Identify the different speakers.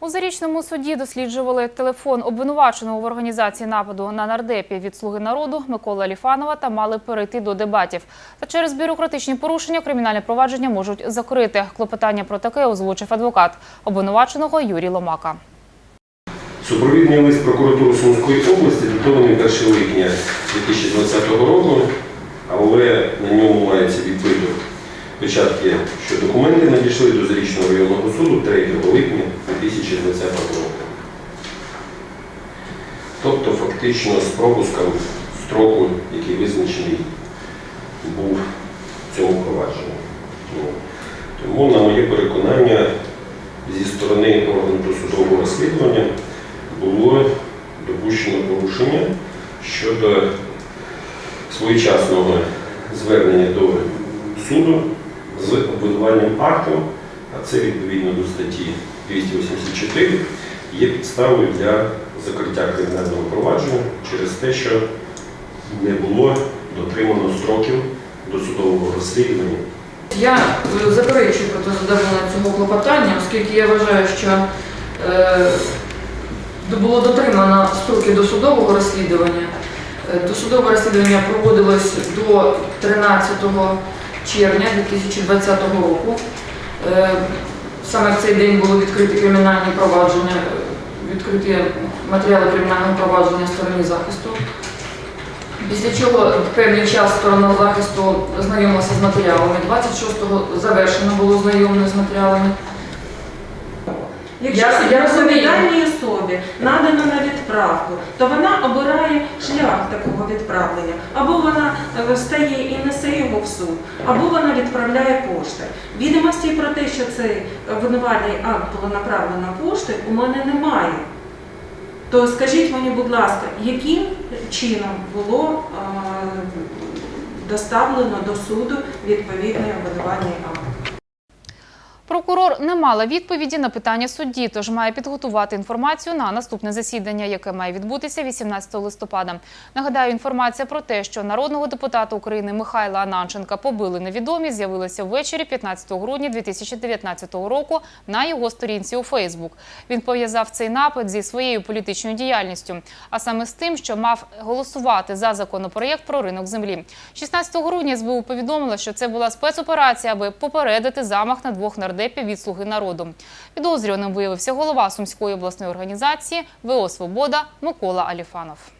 Speaker 1: У зарічному суді досліджували телефон обвинуваченого в організації нападу на нардепі від «Слуги народу» Миколи Аліфанова та мали перейти до дебатів. Та через бюрократичні порушення кримінальне провадження можуть закрити. Клопотання про таке озвучив адвокат обвинуваченого Юрій Ломака.
Speaker 2: Супровідний лист прокуратури Сумської області датований 1 липня 2020 року, але на ньому мається відбито печатки, що документи надійшли до Зарічного районного суду 3 липня 2020 року. Тобто фактично з пропуском строку, який визначений був в цьому провадженні. Ну, Тому, на моє переконання, зі сторони органу досудового розслідування було допущено порушення щодо своєчасного звернення до суду з обвинувальним актом, а це відповідно до статті 284, є підставою для закриття кримінального провадження через те, що не було дотримано строків досудового розслідування.
Speaker 3: Я е, заперечую проти задоволення цього клопотання, оскільки я вважаю, що е, було дотримано строки досудового розслідування. Е, Досудове розслідування проводилось до 13 червня 2020 року. Е, Саме в цей день було відкриті кримінальні провадження, е, відкриті матеріали кримінального провадження сторони захисту. Після чого певний час сторона захисту знайомилася з матеріалами. 26-го завершено було знайомлення з матеріалами.
Speaker 4: Якщо
Speaker 3: Я- я розумію.
Speaker 4: особі надано на відправку, то вона обирає шлях такого відправлення. Або вона е, встає і несе його в суд, або вона відправляє поштою. Відомості про те, що цей обвинувальний акт було направлено поштою, у мене немає. То скажіть мені, будь ласка, яким чином було е, доставлено до суду відповідний обвинувальний акт?
Speaker 1: Прокурор не мала відповіді на питання судді, тож має підготувати інформацію на наступне засідання, яке має відбутися 18 листопада. Нагадаю, інформація про те, що народного депутата України Михайла Ананченка побили невідомі, з'явилася ввечері 15 грудня 2019 року на його сторінці у Фейсбук. Він пов'язав цей напад зі своєю політичною діяльністю, а саме з тим, що мав голосувати за законопроєкт про ринок землі. 16 грудня СБУ повідомила, що це була спецоперація, аби попередити замах на двох нардепів від «Слуги народу». Підозрюваним виявився голова Сумської обласної організації ВО «Свобода» Микола Аліфанов.